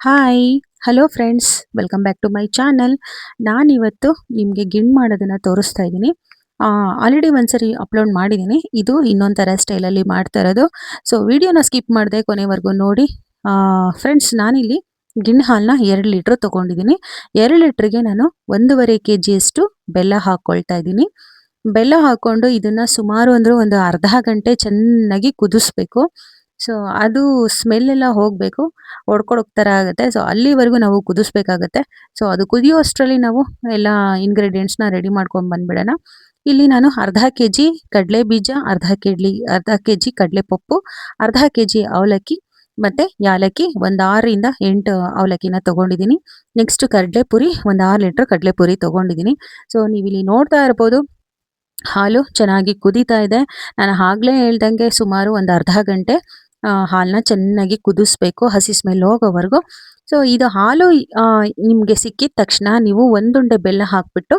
Hi hello friends welcome back to my channel ನಾನಿವತ್ತು ನಿಮಗೆ ಗಿಣ್ ಮಾಡೋದನ್ನು ತೋರಿಸ್ತಾ ಇದ್ದೀನಿ. ಆಲ್ರೆಡಿ ಒಂದ್ಸರಿ ಅಪ್ಲೋಡ್ ಮಾಡಿದ್ದೀನಿ. ಇದು ಇನ್ನೊಂದು ಥರ ಸ್ಟೈಲಲ್ಲಿ ಮಾಡ್ತಾ ಇರೋದು. ಸೊ ವಿಡಿಯೋನ ಸ್ಕಿಪ್ ಮಾಡಿದೆ ಕೊನೆವರೆಗೂ ನೋಡಿ. ಫ್ರೆಂಡ್ಸ್ ನಾನಿಲ್ಲಿ ಗಿಣ್ ಹಾಲನ್ನ ಎರಡು ಲೀಟ್ರ್ ತೊಗೊಂಡಿದ್ದೀನಿ. ಎರಡು ಲೀಟ್ರಿಗೆ ನಾನು ಒಂದೂವರೆ ಕೆ ಜಿಯಷ್ಟು ಬೆಲ್ಲ ಹಾಕ್ಕೊಳ್ತಾ ಇದ್ದೀನಿ. ಬೆಲ್ಲ ಹಾಕ್ಕೊಂಡು ಇದನ್ನು ಸುಮಾರು ಅಂದರೆ ಒಂದು ಅರ್ಧ ಗಂಟೆ ಚೆನ್ನಾಗಿ ಕುದಿಸ್ಬೇಕು. ಸೊ ಅದು ಸ್ಮೆಲ್ ಎಲ್ಲ ಹೋಗಬೇಕು. ಒಡ್ಕೊಳಕ್ ಥರ ಆಗುತ್ತೆ. ಸೊ ಅಲ್ಲಿವರೆಗೂ ನಾವು ಕುದಿಸ್ಬೇಕಾಗತ್ತೆ. ಸೊ ಅದು ಕುದಿಯೋ ಅಷ್ಟರಲ್ಲಿ ನಾವು ಎಲ್ಲ ಇಂಗ್ರೀಡಿಯೆಂಟ್ಸ್ನ ರೆಡಿ ಮಾಡ್ಕೊಂಡು ಬಂದ್ಬಿಡೋಣ. ಇಲ್ಲಿ ನಾನು ಅರ್ಧ ಕೆ ಜಿ ಕಡಲೆ ಬೀಜ, ಅರ್ಧ ಕೆಡ್ಲಿ, ಅರ್ಧ ಕೆ ಜಿ ಕಡಲೆಪಪ್ಪು, ಅರ್ಧ ಕೆ ಜಿ ಅವಲಕ್ಕಿ ಮತ್ತೆ ಯಾಲಕ್ಕಿ ಒಂದು ಆರರಿಂದ ಎಂಟು ಅವಲಕ್ಕಿನ ತಗೊಂಡಿದ್ದೀನಿ ನೆಕ್ಸ್ಟ್ ಕಡಲೆಪುರಿ, ಒಂದು ಆರು ಲೀಟ್ರ್ ಕಡಲೆಪುರಿ ತಗೊಂಡಿದ್ದೀನಿ ಸೊ ನೀವಿಲ್ಲಿ ನೋಡ್ತಾ ಇರ್ಬೋದು. ಹಾಲು ಚೆನ್ನಾಗಿ ಕುದೀತಾ ಇದೆ. ನಾನು ಆಗ್ಲೇ ಹೇಳ್ದಂಗೆ ಸುಮಾರು ಒಂದು ಅರ್ಧ ಗಂಟೆ ಹಾಲನ್ನ ಚೆನ್ನಾಗಿ ಕುದಿಸ್ಬೇಕು, ಹಸಿ ಸ್ಮೆಲ್ ಹೋಗೋವರೆಗೂ. ಸೊ ಇದು ಹಾಲು ನಿಮಗೆ ಸಿಕ್ಕಿದ ತಕ್ಷಣ ನೀವು ಒಂದುಂಡೆ ಬೆಲ್ಲ ಹಾಕ್ಬಿಟ್ಟು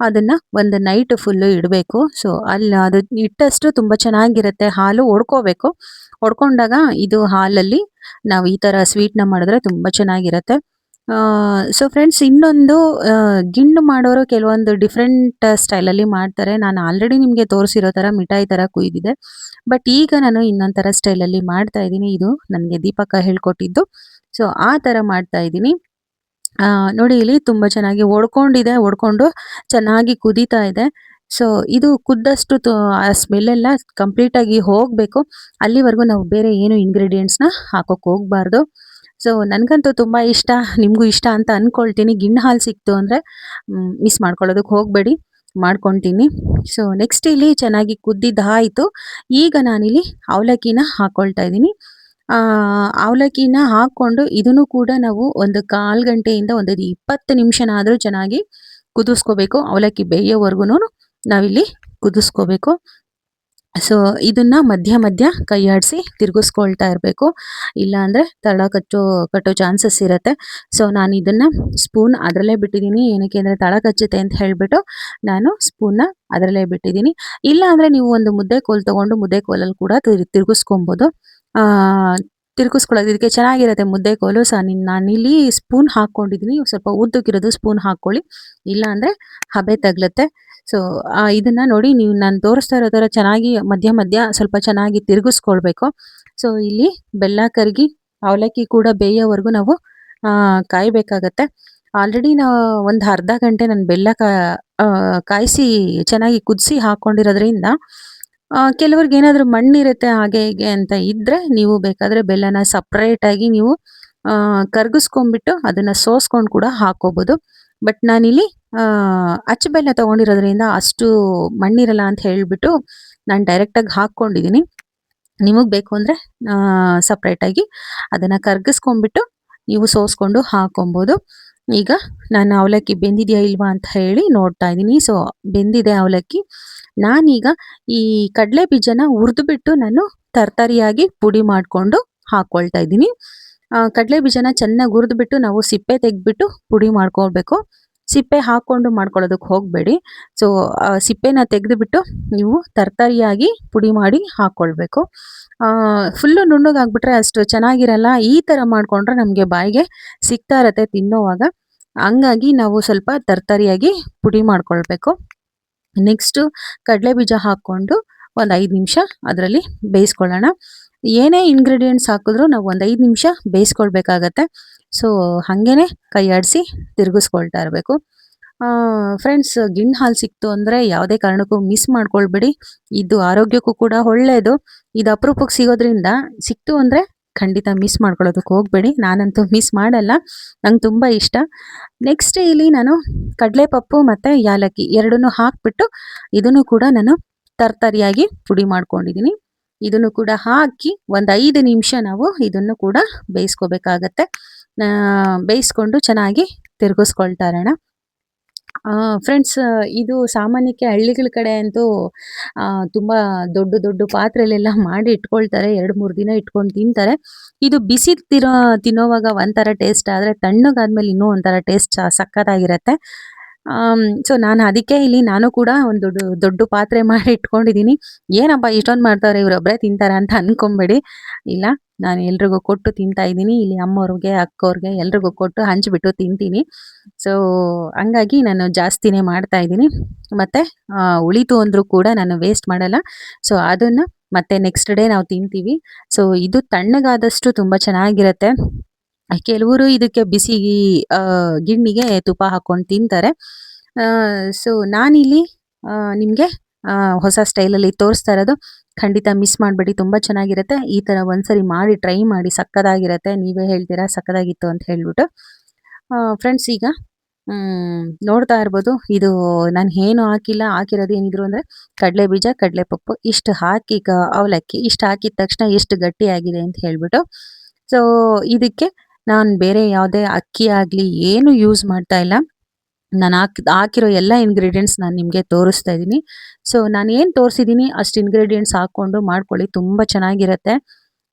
ಅದನ್ನ ಒಂದು ನೈಟ್ ಫುಲ್ಲು ಇಡಬೇಕು. ಸೊ ಅಲ್ಲಿ ಅದು ಇಟ್ಟಷ್ಟು ತುಂಬ ಚೆನ್ನಾಗಿರುತ್ತೆ. ಹಾಲು ಒಡ್ಕೋಬೇಕು. ಒಡ್ಕೊಂಡಾಗ ಇದು ಹಾಲಲ್ಲಿ ನಾವು ಈ ಥರ ಸ್ವೀಟ್ನ ಮಾಡಿದ್ರೆ ತುಂಬ ಚೆನ್ನಾಗಿರುತ್ತೆ. ಸೊ ಫ್ರೆಂಡ್ಸ್ ಇನ್ನೊಂದು ಗಿಣ್ಣು ಮಾಡೋರು ಕೆಲವೊಂದು ಡಿಫ್ರೆಂಟ್ ಸ್ಟೈಲಲ್ಲಿ ಮಾಡ್ತಾರೆ. ನಾನು ಆಲ್ರೆಡಿ ನಿಮಗೆ ತೋರಿಸಿರೋ ಥರ ಮಿಠಾಯಿ ಥರ ಕುಯ್ದಿದೆ. ಬಟ್ ಈಗ ನಾನು ಇನ್ನೊಂದು ಥರ ಸ್ಟೈಲಲ್ಲಿ ಮಾಡ್ತಾ ಇದ್ದೀನಿ. ಇದು ನನಗೆ ದೀಪಕ ಹೇಳ್ಕೊಟ್ಟಿದ್ದು. ಸೊ ಆ ಥರ ಮಾಡ್ತಾ ಇದ್ದೀನಿ. ನೋಡಿ, ಇಲ್ಲಿ ತುಂಬ ಚೆನ್ನಾಗಿ ಒಡ್ಕೊಂಡಿದೆ. ಒಡ್ಕೊಂಡು ಚೆನ್ನಾಗಿ ಕುದೀತಾ ಇದೆ. ಸೊ ಇದು ಕುದ್ದಷ್ಟು ಆ ಸ್ಮೆಲ್ಲೆಲ್ಲ ಕಂಪ್ಲೀಟಾಗಿ ಹೋಗಬೇಕು. ಅಲ್ಲಿವರೆಗೂ ನಾವು ಬೇರೆ ಏನು ಇಂಗ್ರೀಡಿಯೆಂಟ್ಸ್ನ ಹಾಕೋಕೆ ಹೋಗಬಾರ್ದು. ಸೊ ನನಗಂತೂ ತುಂಬ ಇಷ್ಟ, ನಿಮಗೂ ಇಷ್ಟ ಅಂತ ಅಂದ್ಕೊಳ್ತೀನಿ ಗಿಣ್ಣು ಹಾಲು ಸಿಕ್ತು ಅಂದರೆ ಮಿಸ್ ಮಾಡ್ಕೊಳ್ಳೋದಕ್ಕೆ ಹೋಗಬೇಡಿ, ಮಾಡ್ಕೊತೀನಿ. ಸೊ ನೆಕ್ಸ್ಟ್ ಇಲ್ಲಿ ಚೆನ್ನಾಗಿ ಕುದ್ದಿದ್ದಾಯಿತು ಈಗ ನಾನಿಲ್ಲಿ ಅವಲಕ್ಕಿನ ಹಾಕ್ಕೊಳ್ತಾ ಇದ್ದೀನಿ. ಅವಲಕ್ಕಿನ ಹಾಕ್ಕೊಂಡು ಇದನ್ನು ಕೂಡ ನಾವು ಒಂದು ಕಾಲು ಗಂಟೆಯಿಂದ ಒಂದು ಇಪ್ಪತ್ತು ನಿಮಿಷನಾದರೂ ಚೆನ್ನಾಗಿ ಕುದಿಸ್ಕೋಬೇಕು. ಅವಲಕ್ಕಿ ಬೇಯೋವರೆಗೂ ನಾವಿಲ್ಲಿ ಕುದಿಸ್ಕೋಬೇಕು. ಸೊ ಇದನ್ನ ಮಧ್ಯ ಮಧ್ಯ ಕೈಯಾಡಿಸಿ ತಿರುಗಿಸ್ಕೊಳ್ತಾ ಇರಬೇಕು. ಇಲ್ಲ ಅಂದರೆ ತಳ ಕಚ್ಚೋ, ಕಟ್ಟೋ ಚಾನ್ಸಸ್ ಇರುತ್ತೆ. ಸೊ ನಾನು ಇದನ್ನು ಸ್ಪೂನ್ ಅದರಲ್ಲೇ ಬಿಟ್ಟಿದ್ದೀನಿ. ಏನಕ್ಕೆ ಅಂದರೆ ತಳ ಕಚ್ಚುತ್ತೆ ಅಂತ ಹೇಳಿಬಿಟ್ಟು ನಾನು ಸ್ಪೂನ್ನ ಅದರಲ್ಲೇ ಬಿಟ್ಟಿದ್ದೀನಿ. ಇಲ್ಲ ಅಂದರೆ ನೀವು ಒಂದು ಮುದ್ದೆ ಕೋಲ್ ತೊಗೊಂಡು ಮುದ್ದೆ ಕೋಲಲ್ಲಿ ಕೂಡ ತಿರುಗಿಸ್ಕೊಬೋದು. ತಿರುಗಿಸ್ಕೊಳ್ಳೋದು. ಇದಕ್ಕೆ ಚೆನ್ನಾಗಿರುತ್ತೆ ಮುದ್ದೆ ಕೋಲು. ಸಹ ನಾನಿಲ್ಲಿ ಸ್ಪೂನ್ ಹಾಕ್ಕೊಂಡಿದ್ದೀನಿ ಸ್ವಲ್ಪ ಉದ್ದಕ್ಕಿರೋದು ಸ್ಪೂನ್ ಹಾಕ್ಕೊಳ್ಳಿ ಇಲ್ಲ ಅಂದರೆ ಹಬೆ ತಗ್ಲತ್ತೆ. ಸೊ ಇದನ್ನ ನೋಡಿ ನೀವು ನಾನು ತೋರಿಸ್ತಾ ಇರೋ ಥರ ಚೆನ್ನಾಗಿ ಮಧ್ಯ ಮಧ್ಯ ಸ್ವಲ್ಪ ಚೆನ್ನಾಗಿ ತಿರುಗಿಸ್ಕೊಳ್ಬೇಕು. ಸೊ ಇಲ್ಲಿ ಬೆಲ್ಲ ಕರಗಿ ಅವಲಕ್ಕಿ ಕೂಡ ಬೇಯೋವರೆಗೂ ನಾವು ಕಾಯಬೇಕಾಗತ್ತೆ. ಆಲ್ರೆಡಿ ನಾ ಒಂದು ಅರ್ಧ ಗಂಟೆ ನಾನು ಬೆಲ್ಲ ಕಾಯಿಸಿ ಚೆನ್ನಾಗಿ ಕುದಿಸಿ ಹಾಕ್ಕೊಂಡಿರೋದ್ರಿಂದ ಕೆಲವ್ರಿಗೆ ಏನಾದರೂ ಮಣ್ಣಿರುತ್ತೆ ಹಾಗೆ ಹೀಗೆ ಅಂತ ಇದ್ರೆ ನೀವು ಬೇಕಾದ್ರೆ ಬೆಲ್ಲನ ಸಪ್ರೇಟಾಗಿ ನೀವು ಕರ್ಗಿಸ್ಕೊಂಡ್ಬಿಟ್ಟು ಅದನ್ನ ಸೋಸ್ಕೊಂಡು ಕೂಡ ಹಾಕೋಬಹುದು ಬಟ್ ನಾನಿಲ್ಲಿ ಅಚ್ಚ ಬೆಲ್ಲ ತಗೊಂಡಿರೋದ್ರಿಂದ ಅಷ್ಟು ಮಣ್ಣಿರಲ್ಲ ಅಂತ ಹೇಳ್ಬಿಟ್ಟು ನಾನು ಡೈರೆಕ್ಟಾಗಿ ಹಾಕ್ಕೊಂಡಿದ್ದೀನಿ ನಿಮಗೆ ಬೇಕು ಅಂದರೆ ಸಪ್ರೇಟಾಗಿ ಅದನ್ನ ಕರ್ಗಿಸ್ಕೊಂಡ್ಬಿಟ್ಟು ನೀವು ಸೋಸ್ಕೊಂಡು ಹಾಕೊಬೋದು ಈಗ ನಾನು ಅವಲಕ್ಕಿ ಬೆಂದಿದೆಯಾ ಇಲ್ವಾ ಅಂತ ಹೇಳಿ ನೋಡ್ತಾ ಇದ್ದೀನಿ ಸೊ ಬೆಂದಿದೆ ಅವಲಕ್ಕಿ. ನಾನೀಗ ಈ ಕಡಲೆ ಬೀಜನ ಹುರಿದುಬಿಟ್ಟು ನಾನು ತರ್ತರಿಯಾಗಿ ಪುಡಿ ಮಾಡಿಕೊಂಡು ಹಾಕ್ಕೊಳ್ತಾ ಇದ್ದೀನಿ. ಕಡಲೆ ಬೀಜನ ಚೆನ್ನಾಗಿ ಹುರಿದ್ಬಿಟ್ಟು ನಾವು ಸಿಪ್ಪೆ ತೆಗೆದ್ಬಿಟ್ಟು ಪುಡಿ ಮಾಡ್ಕೊಳ್ಬೇಕು. ಸಿಪ್ಪೆ ಹಾಕ್ಕೊಂಡು ಮಾಡ್ಕೊಳ್ಳೋದಕ್ಕೆ ಹೋಗಬೇಡಿ. ಸೊ ಸಿಪ್ಪೆನ ತೆಗೆದುಬಿಟ್ಟು ನೀವು ತರ್ತರಿಯಾಗಿ ಪುಡಿ ಮಾಡಿ ಹಾಕ್ಕೊಳ್ಬೇಕು ಫುಲ್ಲು ನುಣ್ಣಗಾಗ್ಬಿಟ್ರೆ ಅಷ್ಟು ಚೆನ್ನಾಗಿರಲ್ಲ. ಈ ಥರ ಮಾಡಿಕೊಂಡ್ರೆ ನಮಗೆ ಬಾಯಿಗೆ ಸಿಗ್ತಾ ಇರತ್ತೆ ತಿನ್ನೋವಾಗ. ಹಂಗಾಗಿ ನಾವು ಸ್ವಲ್ಪ ತರ್ತರಿಯಾಗಿ ಪುಡಿ ಮಾಡ್ಕೊಳ್ಬೇಕು. ನೆಕ್ಸ್ಟು ಕಡಲೆ ಬೀಜ ಹಾಕ್ಕೊಂಡು ಒಂದು ಐದು ನಿಮಿಷ ಅದರಲ್ಲಿ ಬೇಯಿಸ್ಕೊಳ್ಳೋಣ. ಏನೇ ಇಂಗ್ರೀಡಿಯೆಂಟ್ಸ್ ಹಾಕಿದ್ರು ನಾವು ಒಂದು ಐದು ನಿಮಿಷ ಬೇಯಿಸ್ಕೊಳ್ಬೇಕಾಗತ್ತೆ. ಸೊ ಹಾಗೇನೆ ಕೈ ಆಡಿಸಿ ತಿರುಗಿಸ್ಕೊಳ್ತಾ ಇರಬೇಕು. ಫ್ರೆಂಡ್ಸ್ ಗಿಣ್ಣು ಹಾಲು ಸಿಕ್ತು ಅಂದರೆ ಯಾವುದೇ ಕಾರಣಕ್ಕೂ ಮಿಸ್ ಮಾಡ್ಕೊಳ್ಬೇಡಿ. ಇದು ಆರೋಗ್ಯಕ್ಕೂ ಕೂಡ ಒಳ್ಳೆಯದು ಇದು ಅಪರೂಪಕ್ಕೆ ಸಿಗೋದ್ರಿಂದ ಸಿಕ್ತು ಅಂದರೆ ಖಂಡಿತ ಮಿಸ್ ಮಾಡ್ಕೊಳ್ಳೋದಕ್ಕೆ ಹೋಗಬೇಡಿ. ನಾನಂತೂ ಮಿಸ್ ಮಾಡಲ್ಲ. ನಂಗೆ ತುಂಬ ಇಷ್ಟ. ನೆಕ್ಸ್ಟ್ ಇಲ್ಲಿ ನಾನು ಕಡಲೆಪಪ್ಪು ಮತ್ತು ಯಾಲಕ್ಕಿ ಎರಡನ್ನೂ ಹಾಕಿಬಿಟ್ಟು ಇದನ್ನು ಕೂಡ ನಾನು ತರ್ತರಿಯಾಗಿ ಪುಡಿ ಮಾಡ್ಕೊಂಡಿದ್ದೀನಿ ಇದನ್ನು ಕೂಡ ಹಾಕಿ ಒಂದು ಐದು ನಿಮಿಷ ನಾವು ಇದನ್ನು ಕೂಡ ಬೇಯಿಸ್ಕೋಬೇಕಾಗತ್ತೆ. ಬೇಯಿಸ್ಕೊಂಡು ಚೆನ್ನಾಗಿ ತಿರುಗಿಸ್ಕೊಳ್ತಾ ಇರೋಣ ಫ್ರೆಂಡ್ಸ್ ಇದು ಸಾಮಾನ್ಯಕ್ಕೆ ಹಳ್ಳಿಗಳ ಕಡೆ ಅಂತೂ ತುಂಬ ದೊಡ್ಡ ದೊಡ್ಡ ಪಾತ್ರೆಲೆಲ್ಲ ಮಾಡಿ ಇಟ್ಕೊಳ್ತಾರೆ. ಎರಡು ಮೂರು ದಿನ ಇಟ್ಕೊಂಡು ತಿಂತಾರೆ. ಇದು ಬಿಸಿ ತಿರೋ, ತಿನ್ನೋವಾಗ ಒಂಥರ ಟೇಸ್ಟ್ ಆದರೆ ತಣ್ಣಗಾದ್ಮೇಲೆ ಇನ್ನೂ ಒಂಥರ ಟೇಸ್ಟ್ ಸಕ್ಕತ್ತಾಗಿರುತ್ತೆ. ಸೊ ನಾನು ಅದಕ್ಕೆ ಇಲ್ಲಿ ನಾನು ಕೂಡ ಒಂದು ದೊಡ್ಡ ದೊಡ್ಡ ಪಾತ್ರೆ ಮಾಡಿ ಇಟ್ಕೊಂಡಿದ್ದೀನಿ ಏನಪ್ಪ ಇಷ್ಟೊಂದು ಮಾಡ್ತಾರೆ ಇವರೊಬ್ಬರೇ ತಿಂತಾರೆ ಅಂತ ಅನ್ಕೊಂಬೇಡಿ. ಇಲ್ಲ, ನಾನು ಎಲ್ರಿಗೂ ಕೊಟ್ಟು ತಿಂತಾ ಇದ್ದೀನಿ. ಇಲ್ಲಿ ಅಮ್ಮವ್ರಿಗೆ ಅಕ್ಕವ್ರಿಗೆ ಎಲ್ರಿಗೂ ಕೊಟ್ಟು ಹಂಚಿಬಿಟ್ಟು ತಿಂತೀನಿ. ಸೊ ಹಂಗಾಗಿ ನಾನು ಜಾಸ್ತಿನೇ ಮಾಡ್ತಾ ಇದ್ದೀನಿ. ಮತ್ತು ಉಳಿತು ಅಂದರೂ ಕೂಡ ನಾನು ವೇಸ್ಟ್ ಮಾಡಲ್ಲ. ಸೊ ಅದನ್ನು ಮತ್ತೆ ನೆಕ್ಸ್ಟ್ ಡೇ ನಾವು ತಿಂತೀವಿ. ಸೊ ಇದು ತಣ್ಣಗಾದಷ್ಟು ತುಂಬ ಚೆನ್ನಾಗಿರುತ್ತೆ. ಕೆಲವರು ಇದಕ್ಕೆ ಬಿಸಿ ಗಿಣ್ಣಿಗೆ ತುಪ್ಪ ಹಾಕೊಂಡು ತಿಂತಾರೆ. ಸೊ ನಾನಿಲ್ಲಿ ನಿಮಗೆ ಹೊಸ ಸ್ಟೈಲಲ್ಲಿ ತೋರಿಸ್ತಾ ಇರೋದು. ಖಂಡಿತ ಮಿಸ್ ಮಾಡಬೇಡಿ, ತುಂಬ ಚೆನ್ನಾಗಿರುತ್ತೆ. ಈ ಥರ ಒಂದ್ಸರಿ ಮಾಡಿ ಟ್ರೈ ಮಾಡಿ, ಸಕ್ಕದಾಗಿರುತ್ತೆ. ನೀವೇ ಹೇಳ್ತೀರಾ, ಸಕ್ಕದಾಗಿತ್ತು ಅಂತ ಹೇಳ್ಬಿಟ್ಟು. ಫ್ರೆಂಡ್ಸ್ ಈಗ ನೋಡ್ತಾ ಇರ್ಬೋದು. ಇದು ನಾನು ಏನು ಹಾಕಿಲ್ಲ, ಹಾಕಿರೋದು ಏನಿದ್ರು ಅಂದರೆ, ಕಡಲೆ ಬೀಜ, ಕಡಲೆ ಪಪ್ಪು, ಇಷ್ಟು ಹಾಕಿ ಅವಲಕ್ಕಿ, ಇಷ್ಟು ಹಾಕಿದ ತಕ್ಷಣ ಎಷ್ಟು ಗಟ್ಟಿಯಾಗಿದೆ ಅಂತ ಹೇಳ್ಬಿಟ್ಟು. ಸೊ ಇದಕ್ಕೆ ನಾನು ಬೇರೆ ಯಾವುದೇ ಅಕ್ಕಿ ಆಗಲಿ ಏನು ಯೂಸ್ ಮಾಡ್ತಾ ಇಲ್ಲ. ನಾನು ಹಾಕ್, ಹಾಕಿರೋ ಎಲ್ಲ ಇಂಗ್ರೀಡಿಯೆಂಟ್ಸ್ ನಾನು ನಿಮಗೆ ತೋರಿಸ್ತಾ ಇದ್ದೀನಿ ಸೊ ನಾನು ಏನು ತೋರಿಸಿದ್ದೀನಿ ಅಷ್ಟು ಇಂಗ್ರೀಡಿಯೆಂಟ್ಸ್ ಹಾಕ್ಕೊಂಡು ಮಾಡ್ಕೊಳ್ಳಿ, ತುಂಬ ಚೆನ್ನಾಗಿರುತ್ತೆ.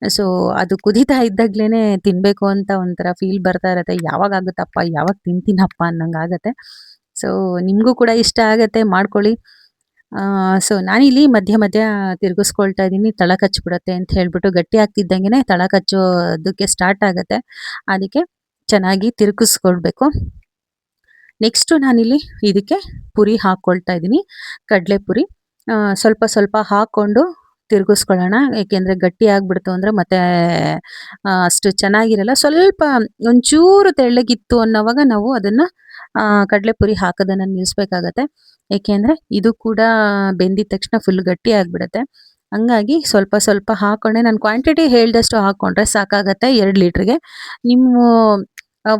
ಸೊ ಅದು ಕುದೀತಾ ಇದ್ದಾಗ್ಲೇ ತಿನ್ನಬೇಕು ಅಂತ ಒಂಥರ ಫೀಲ್ ಬರ್ತಾ ಇರುತ್ತೆ. ಯಾವಾಗ ಆಗುತ್ತಪ್ಪ, ಯಾವಾಗ ತಿಂತೀನಪ್ಪ ಅನ್ನಂಗೆ ಆಗುತ್ತೆ. ಸೊ ನಿಮಗೂ ಕೂಡ ಇಷ್ಟ ಆಗುತ್ತೆ, ಮಾಡ್ಕೊಳ್ಳಿ. ಸೊ ನಾನಿಲ್ಲಿ ಮಧ್ಯ ಮಧ್ಯ ತಿರುಗಿಸ್ಕೊಳ್ತಾ ಇದ್ದೀನಿ. ತಳ ಕಚ್ಚಿಬಿಡುತ್ತೆ ಅಂತ ಹೇಳ್ಬಿಟ್ಟು ಗಟ್ಟಿ ಆಗ್ತಿದ್ದಂಗೆ ತಳ ಕಚ್ಚೋದಕ್ಕೆ ಸ್ಟಾರ್ಟ್ ಆಗುತ್ತೆ. ಅದಕ್ಕೆ ಚೆನ್ನಾಗಿ ತಿರುಗಿಸ್ಕೊಳ್ಬೇಕು. ನೆಕ್ಸ್ಟು ನಾನಿಲ್ಲಿ ಇದಕ್ಕೆ ಪುರಿ ಹಾಕ್ಕೊಳ್ತಾ ಇದ್ದೀನಿ. ಕಡಲೆ ಪುರಿ ಸ್ವಲ್ಪ ಸ್ವಲ್ಪ ಹಾಕ್ಕೊಂಡು ತಿರುಗಿಸ್ಕೊಳ್ಳೋಣ. ಏಕೆಂದರೆ ಗಟ್ಟಿ ಆಗ್ಬಿಡ್ತು ಅಂದರೆ ಮತ್ತೆ ಅಷ್ಟು ಚೆನ್ನಾಗಿರಲ್ಲ. ಸ್ವಲ್ಪ ಒಂಚೂರು ತೆಳ್ಳಗಿತ್ತು ಅನ್ನೋವಾಗ ನಾವು ಅದನ್ನು ಕಡಲೆ ಪುರಿ ಹಾಕೋದನ್ನು ನಿಲ್ಲಿಸ್ಬೇಕಾಗತ್ತೆ ಏಕೆಂದರೆ ಇದು ಕೂಡ ಬೆಂದಿದ ತಕ್ಷಣ ಫುಲ್ ಗಟ್ಟಿ ಆಗಿಬಿಡುತ್ತೆ. ಹಂಗಾಗಿ ಸ್ವಲ್ಪ ಸ್ವಲ್ಪ ಹಾಕೊಂಡೆ, ನಾನು ಕ್ವಾಂಟಿಟಿ ಹೇಳಿದಷ್ಟು ಹಾಕ್ಕೊಂಡ್ರೆ ಸಾಕಾಗತ್ತೆ ಎರಡು ಲೀಟ್ರಿಗೆ ನಿಮ್ಮ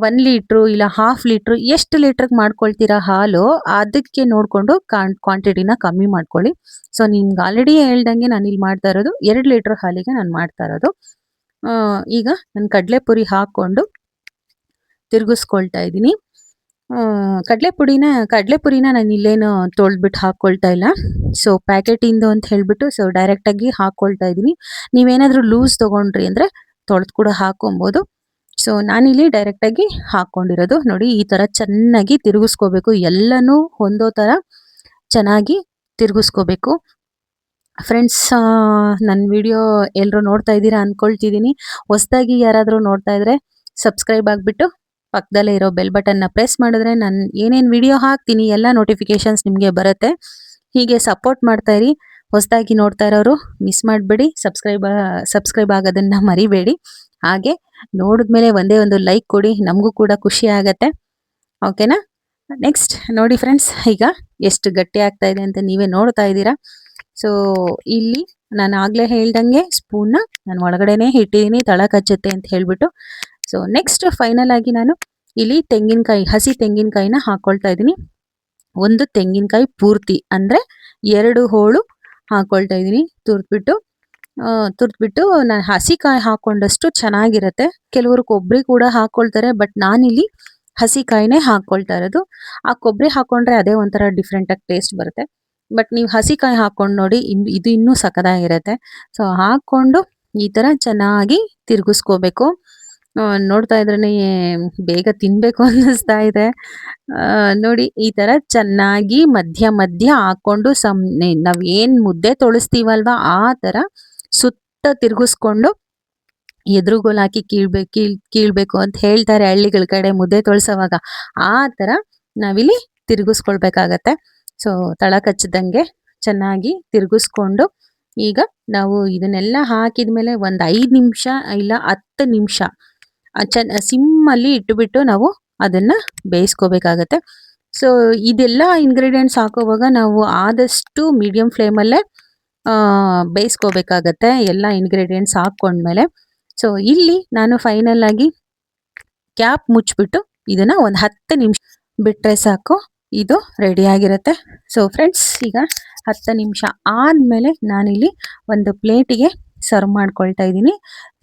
ಒನ್ ಲೀಟ್ರು ಇಲ್ಲ ಹಾಫ್ ಲೀಟ್ರು ಎಷ್ಟು ಲೀಟ್ರಿಗೆ ಮಾಡ್ಕೊಳ್ತೀರಾ ಹಾಲು, ಅದಕ್ಕೆ ನೋಡಿಕೊಂಡು ಕಾನ್ ಕ್ವಾಂಟಿಟಿನ ಕಮ್ಮಿ ಮಾಡ್ಕೊಳ್ಳಿ. ಸೊ ನಿಮ್ಗೆ ಆಲ್ರೆಡಿ ಹೇಳ್ದಂಗೆ ನಾನು ಇಲ್ಲಿ ಮಾಡ್ತಾ ಇರೋದು, ಎರಡು ಲೀಟ್ರ್ ಹಾಲಿಗೆ ನಾನು ಮಾಡ್ತಾ ಇರೋದು. ಈಗ ನಾನು ಕಡಲೆಪುರಿ ಹಾಕ್ಕೊಂಡು ತಿರುಗಿಸ್ಕೊಳ್ತಾ ಇದ್ದೀನಿ. ಕಡಲೆ ಪುಡಿನ ಕಡಲೆ ಪುರಿನ ನಾನು ಇಲ್ಲೇನು ತೊಳೆದ್ಬಿಟ್ಟು ಹಾಕ್ಕೊಳ್ತಾ ಇಲ್ಲ. ಸೊ ಪ್ಯಾಕೆಟಿಂದು ಅಂತ ಹೇಳಿಬಿಟ್ಟು ಸೊ ಡೈರೆಕ್ಟಾಗಿ ಹಾಕ್ಕೊಳ್ತಾ ಇದ್ದೀನಿ ನೀವೇನಾದರೂ ಲೂಸ್ ತೊಗೊಂಡ್ರಿ ಅಂದರೆ ತೊಳೆದು ಕೂಡ ಹಾಕೊಬೋದು. ಸೊ ನಾನಿಲ್ಲಿ ಡೈರೆಕ್ಟಾಗಿ ಹಾಕ್ಕೊಂಡಿರೋದು ನೋಡಿ, ಈ ಥರ ಚೆನ್ನಾಗಿ ತಿರುಗಿಸ್ಕೋಬೇಕು. ಎಲ್ಲನೂ ಹೊಂದೋ ಥರ ಚೆನ್ನಾಗಿ ತಿರುಗಿಸ್ಕೋಬೇಕು. ಫ್ರೆಂಡ್ಸ್ ನನ್ನ ವಿಡಿಯೋ ಎಲ್ಲರೂ ನೋಡ್ತಾ ಇದ್ದೀರಾ ಅಂದ್ಕೊಳ್ತಿದ್ದೀನಿ ಹೊಸದಾಗಿ ಯಾರಾದರೂ ನೋಡ್ತಾ ಇದ್ರೆ ಸಬ್ಸ್ಕ್ರೈಬ್ ಆಗಿಬಿಟ್ಟು ಪಕ್ಕದಲ್ಲೇ ಇರೋ ಬೆಲ್ ಬಟನ್ನ ಪ್ರೆಸ್ ಮಾಡಿದ್ರೆ ನಾನು ಏನೇನು ವಿಡಿಯೋ ಹಾಕ್ತೀನಿ ಎಲ್ಲ ನೋಟಿಫಿಕೇಶನ್ಸ್ ನಿಮಗೆ ಬರುತ್ತೆ. ಹೀಗೆ ಸಪೋರ್ಟ್ ಮಾಡ್ತಾ ಇರಿ. ಹೊಸದಾಗಿ ನೋಡ್ತಾ ಇರೋರು ಮಿಸ್ ಮಾಡಬೇಡಿ. ಸಬ್ಸ್ಕ್ರೈಬ್ ಸಬ್ಸ್ಕ್ರೈಬ್ ಆಗೋದನ್ನ ಮರಿಬೇಡಿ. ಹಾಗೆ ನೋಡಿದ್ಮೇಲೆ ಒಂದೇ ಒಂದು ಲೈಕ್ ಕೊಡಿ, ನಮಗೂ ಕೂಡ ಖುಷಿ ಆಗತ್ತೆ. ಓಕೆನಾ ನೆಕ್ಸ್ಟ್ ನೋಡಿ ಫ್ರೆಂಡ್ಸ್ ಈಗ ಎಷ್ಟು ಗಟ್ಟಿ ಆಗ್ತಾ ಇದೆ ಅಂತ ನೀವೇ ನೋಡ್ತಾ ಇದ್ದೀರಾ. ಸೊ ಇಲ್ಲಿ ನಾನು ಆಗಲೇ ಹೇಳ್ದಂಗೆ ಸ್ಪೂನ್ನ ನಾನು ಒಳಗಡೆನೇ ಇಟ್ಟಿದ್ದೀನಿ ತಳ ಕಚ್ಚುತ್ತೆ ಅಂತ ಹೇಳ್ಬಿಟ್ಟು ಸೊ ನೆಕ್ಸ್ಟ್ ಫೈನಲ್ ಆಗಿ ನಾನು ಇಲ್ಲಿ ತೆಂಗಿನಕಾಯಿ, ಹಸಿ ತೆಂಗಿನಕಾಯಿನ ಹಾಕೊಳ್ತಾ ಇದ್ದೀನಿ. ಒಂದು ತೆಂಗಿನಕಾಯಿ ಪೂರ್ತಿ, ಅಂದರೆ ಎರಡು ಹೋಳು ಹಾಕೊಳ್ತಾ ಇದ್ದೀನಿ. ತುರ್ದ್ಬಿಟ್ಟು ತುರ್ದ್ಬಿಟ್ಟು ನಾನು ಹಸಿಕಾಯಿ ಹಾಕೊಂಡಷ್ಟು ಚೆನ್ನಾಗಿರುತ್ತೆ. ಕೆಲವರು ಕೊಬ್ಬರಿ ಕೂಡ ಹಾಕೊಳ್ತಾರೆ, ಬಟ್ ನಾನಿಲ್ಲಿ ಹಸಿಕಾಯಿನೇ ಹಾಕ್ಕೊಳ್ತಾ ಇರೋದು. ಆ ಕೊಬ್ಬರಿ ಹಾಕೊಂಡ್ರೆ ಅದೇ ಒಂಥರ ಡಿಫ್ರೆಂಟಾಗಿ ಟೇಸ್ಟ್ ಬರುತ್ತೆ. ಬಟ್ ನೀವು ಹಸಿಕಾಯಿ ಹಾಕೊಂಡು ನೋಡಿ, ಇನ್- ಇದು ಇನ್ನೂ ಸಖದಾಗಿರುತ್ತೆ ಸೊ ಹಾಕ್ಕೊಂಡು ಈ ಥರ ಚೆನ್ನಾಗಿ ತಿರುಗಿಸ್ಕೋಬೇಕು. ನೋಡ್ತಾ ಇದ್ರೆ ಬೇಗ ತಿನ್ಬೇಕು ಅನ್ನಿಸ್ತಾ ಇದೆ. ನೋಡಿ, ಈ ತರ ಚೆನ್ನಾಗಿ ಮಧ್ಯ ಮಧ್ಯ ಹಾಕೊಂಡು ಸಮ್ ನಾವ್ ಏನ್ ಮುದ್ದೆ ತೊಳಸ್ತೀವಲ್ವಾ, ಆ ತರ ಸುತ್ತ ತಿರುಗಿಸ್ಕೊಂಡು ಎದುರುಗೋಲ್ ಹಾಕಿ ಕೀಳ್ಬೇಕು ಕೀಳ್, ಕೀಳ್ಬೇಕು ಅಂತ ಹೇಳ್ತಾರೆ ಹಳ್ಳಿಗಳ ಕಡೆ ಮುದ್ದೆ ತೊಳ್ಸೋವಾಗ. ಆ ತರ ನಾವಿಲ್ಲಿ ತಿರುಗಿಸ್ಕೊಳ್ಬೇಕಾಗತ್ತೆ. ಸೊ, ತಳ ಕಚ್ಚದಂಗೆ ಚೆನ್ನಾಗಿ ತಿರುಗಿಸ್ಕೊಂಡು ಈಗ ನಾವು ಇದನ್ನೆಲ್ಲ ಹಾಕಿದ್ಮೇಲೆ ಒಂದು ಐದು ನಿಮಿಷ ಇಲ್ಲ ಹತ್ತು ನಿಮಿಷ ಚೆನ್ನ ಸಿಮ್ಮಲ್ಲಿ ಇಟ್ಟುಬಿಟ್ಟು ನಾವು ಅದನ್ನ ಬೇಯಿಸ್ಕೋಬೇಕಾಗತ್ತೆ. ಸೊ ಇದೆಲ್ಲ ಇಂಗ್ರೀಡಿಯೆಂಟ್ಸ್ ಹಾಕೋವಾಗ ನಾವು ಆದಷ್ಟು ಮೀಡಿಯಂ ಫ್ಲೇಮಲ್ಲೇ ಬೇಯಿಸ್ಕೋಬೇಕಾಗತ್ತೆ ಎಲ್ಲ ಇಂಗ್ರೀಡಿಯೆಂಟ್ಸ್ ಹಾಕ್ಕೊಂಡ್ಮೇಲೆ. ಸೊ ಇಲ್ಲಿ ನಾನು ಫೈನಲ್ ಆಗಿ ಕ್ಯಾಪ್ ಮುಚ್ಚಿಬಿಟ್ಟು ಇದನ್ನು ಒಂದು ಹತ್ತು ನಿಮಿಷ ಬಿಟ್ಟರೆ ಸಾಕು, ಇದು ರೆಡಿ ಆಗಿರುತ್ತೆ. ಸೊ ಫ್ರೆಂಡ್ಸ್ ಈಗ ಹತ್ತು ನಿಮಿಷ ಆದಮೇಲೆ ನಾನಿಲ್ಲಿ ಒಂದು ಪ್ಲೇಟಿಗೆ ಸರ್ವ್ ಮಾಡ್ಕೊಳ್ತಾ ಇದ್ದೀನಿ.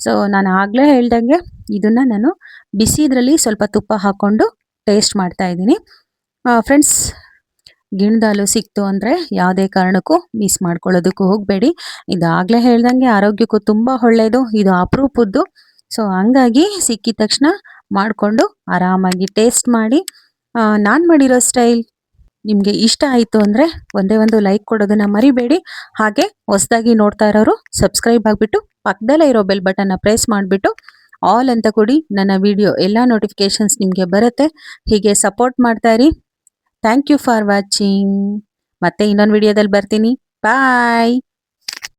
ಸೊ ನಾನು ಆಗಲೇ ಹೇಳ್ದಂಗೆ ಇದನ್ನ ನಾನು ಬಿಸಿ ಇದರಲ್ಲಿ ಸ್ವಲ್ಪ ತುಪ್ಪ ಹಾಕ್ಕೊಂಡು ಟೇಸ್ಟ್ ಮಾಡ್ತಾ ಇದ್ದೀನಿ. ಫ್ರೆಂಡ್ಸ್ ಗಿಣ್ದಾಲು ಸಿಕ್ತು ಅಂದರೆ ಯಾವುದೇ ಕಾರಣಕ್ಕೂ ಮಿಸ್ ಮಾಡ್ಕೊಳ್ಳೋದಕ್ಕೂ ಹೋಗಬೇಡಿ. ಇದು ಆಗಲೇ ಹೇಳ್ದಂಗೆ ಆರೋಗ್ಯಕ್ಕೂ ತುಂಬ ಒಳ್ಳೆಯದು ಇದು ಅಪರೂಪದ್ದು. ಸೊ ಹಂಗಾಗಿ ಸಿಕ್ಕಿದ ತಕ್ಷಣ ಮಾಡಿಕೊಂಡು ಆರಾಮಾಗಿ ಟೇಸ್ಟ್ ಮಾಡಿ. ನಾನು ಮಾಡಿರೋ ಸ್ಟೈಲ್ ನಿಮಗೆ ಇಷ್ಟ ಆಯಿತು ಅಂದರೆ ಒಂದೇ ಒಂದು ಲೈಕ್ ಕೊಡೋದನ್ನ ಮರಿಬೇಡಿ. ಹಾಗೆ ಹೊಸದಾಗಿ ನೋಡ್ತಾ ಇರೋರು ಸಬ್ಸ್ಕ್ರೈಬ್ ಆಗಿಬಿಟ್ಟು ಪಕ್ಕದಲ್ಲೇ ಇರೋ ಬೆಲ್ ಬಟನ್ನ ಪ್ರೆಸ್ ಮಾಡಿಬಿಟ್ಟು ಆಲ್ ಅಂತ ಕೊಡಿ ನನ್ನ ವಿಡಿಯೋ ಎಲ್ಲ ನೋಟಿಫಿಕೇಶನ್ಸ್ ನಿಮಗೆ ಬರುತ್ತೆ. ಹೀಗೆ ಸಪೋರ್ಟ್ ಮಾಡ್ತಾ ಇರಿ. ಥ್ಯಾಂಕ್ ಯು ಫಾರ್ ವಾಚಿಂಗ್ ಮತ್ತೆ ಇನ್ನೊಂದು ವಿಡಿಯೋದಲ್ಲಿ ಬರ್ತೀನಿ. ಬಾಯ್